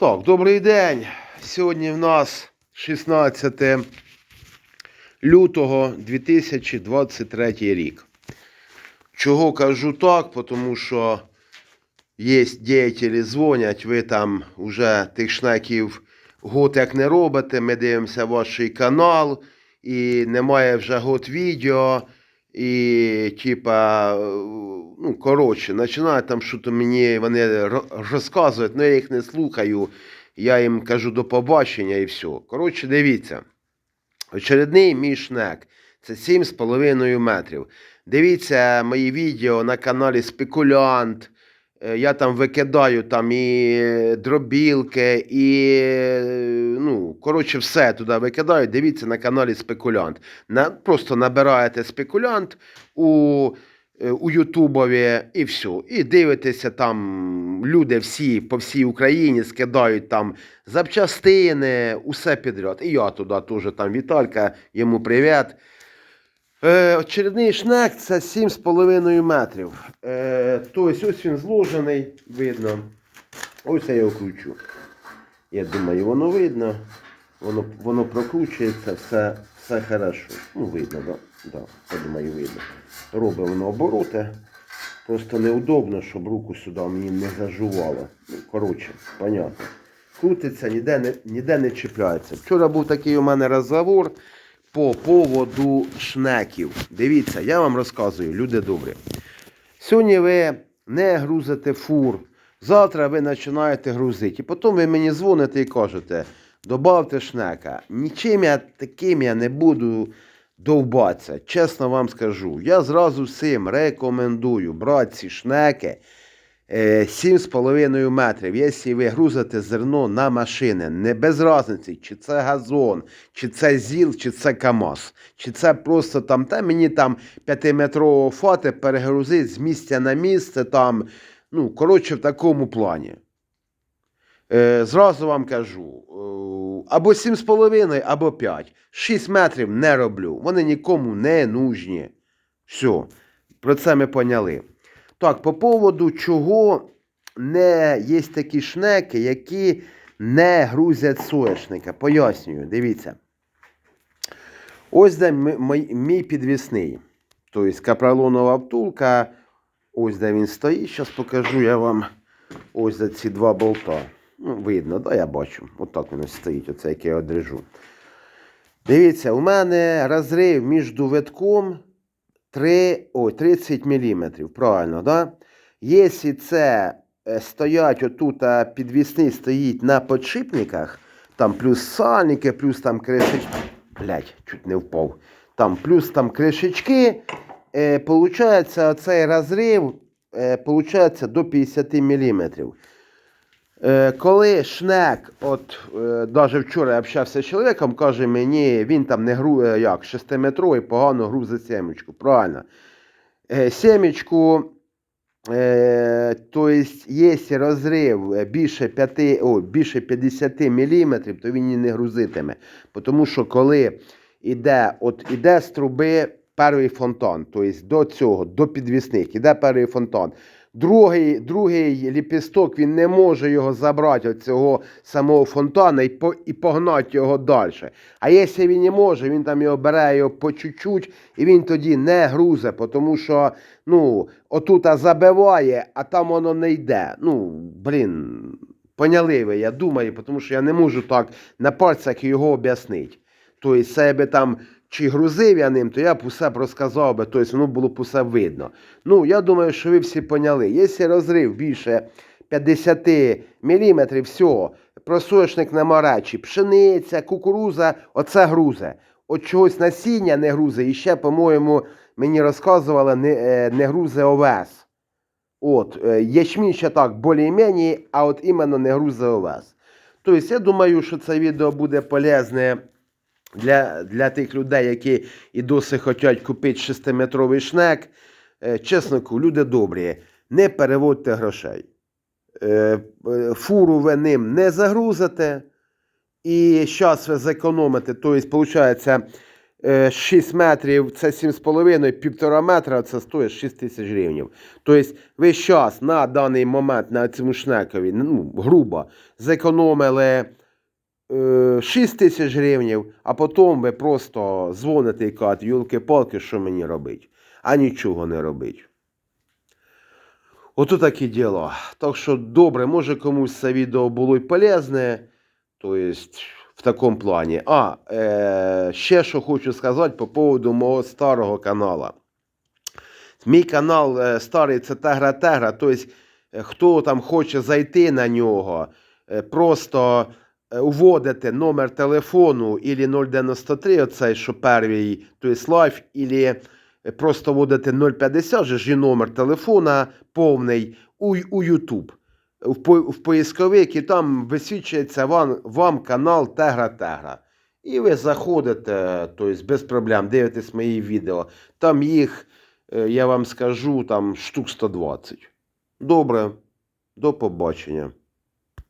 Так, добрий день. Сьогодні в нас 16 лютого 2023 рік. Чого кажу так? Тому що є діятелі дзвонять, ви там вже тих шнеків год як не робите. Ми дивимося ваш канал, і немає вже год відео. І, типа, е, ну, коротше, починають там щось мені вони розказують, але я їх не слухаю. Я їм кажу до побачення і все. Коротше, дивіться. Очередний мій шнек. Це 7,5 метрів. Дивіться мої відео на каналі Спекулянт. Е, Я там викидаю там і дробілки, і ну, коротше, все туди викидаю. Дивіться на каналі Спекулянт. На, просто набираєте спекулянт у, е, у Ютубові і все. І дивитеся там люди всі по всій Україні скидають там запчастини, усе підряд. І я туди теж там Віталька, йому привіт. Е, очередний шнек це 7,5 метрів. Е, тобто ось він зложений, видно. Ось я його кручу. Я думаю, воно видно. Воно, воно прокручується, все, все хорошо. Ну, видно, да? Да, я думаю, видно. Робить воно обороти. Просто неудобно, щоб руку сюди мені не зажувало. Ну, коротше, понятно. Крутиться, ніде не, ніде не чіпляється. Вчора був такий у мене розговор по поводу шнеків. Дивіться, я вам розказую, люди добрі. Сьогодні ви не грузите фур, завтра ви починаєте грузити. І потім ви мені дзвоните і кажете, добавте шнека. Нічим я таким я не буду довбатися. Чесно вам скажу. Я зразу всім рекомендую брати ці шнеки 7,5 метрів. Якщо ви грузите зерно на машини, не без різниці, чи це газон, чи це ЗІЛ, чи це КАМАЗ, чи це просто там, та мені там 5-метрового фати перегрузить з місця на місце, там, ну, коротше, в такому плані. Е, зразу вам кажу, е, або 7,5, або 5. 6 метрів не роблю. Вони нікому не нужні. Все, про це ми поняли. Так, по поводу чого не є такі шнеки, які не грузять соняшника. Пояснюю, дивіться. Ось де мій, підвісний. Тобто капролонова втулка. Ось де він стоїть. Зараз покажу я вам ось за ці два болта. Ну, видно, да, я бачу. Отак він ось стоїть, оце яке я одрежу. Дивіться, у мене розрив між витком 3, ой, 30 мм. Правильно, да? Якщо це е, стоять отут, а підвісний стоїть на подшипниках, там плюс сальники, плюс там кришечки. Блять, чуть не впав. Там плюс там кришечки. Е, получається, цей розрив е, получається до 50 мм. Е, коли шнек, от е, навіть вчора я общався з чоловіком, каже мені, він там не гру, е, як, 6-метровий, погано грузить семечку. Правильно. Е, семечку, е, то есть, якщо розрив е, більше, 5, о, більше 50 мм, то він її не грузитиме. Тому що коли іде, от, іде з труби перший фонтан, тобто до цього, до підвісних, іде перший фонтан. Другий, другий ліпісток він не може його забрати від цього самого фонтана і, по, і погнати його далі. А якщо він не може, він там його бере його по чуть-чуть, і він тоді не грузе, тому що ну, отут забиває, а там воно не йде. Ну, блін, поняли ви, я думаю, тому що я не можу так на пальцях його об'яснити. Тобто, себе там чи грузив я ним, то я б усе б розказав би, тобто воно було б усе видно. Ну, я думаю, що ви всі поняли. Якщо розрив більше 50 мм, все, просочник на марачі, пшениця, кукуруза, оце грузе. От чогось насіння не грузе, і ще, по-моєму, мені розказували, не, е, не грузе овес. От, е, ячмінь ще так більш-менш, а от іменно не грузе овес. Тобто, я думаю, що це відео буде полезне для, для тих людей, які і досі хочуть купити 6-метровий шнек. Е, Чесно люди добрі, не переводьте грошей. Е, е, Фуру ви ним не загрузите. І зараз ви зекономите. Тобто, виходить, е, 6 метрів це 7,5, півтора метра це стоїть 6 тисяч гривень. Тобто ви зараз на даний момент на цьому шнекові, ну, грубо, зекономили 6 тисяч гривень, а потім ви просто дзвоните і кажете, юлки-палки, що мені робить? А нічого не робить. Ото таке діло. Так що добре, може комусь це відео було й полезне. Тобто, в такому плані. А, е, ще що хочу сказати по поводу мого старого канала. Мій канал е, старий це Тегра Тегра. Тобто, е, хто там хоче зайти на нього, е, просто е, уводите номер телефону ілі 093, оцей, що перший, тобто лайф, ілі просто вводите 050, же і номер телефона повний у, у YouTube. В, в поисковик, і там висвічується вам, вам канал Тегра Тегра. І ви заходите, тобто без проблем, дивитесь мої відео. Там їх, е, я вам скажу, там штук 120. Добре, до побачення.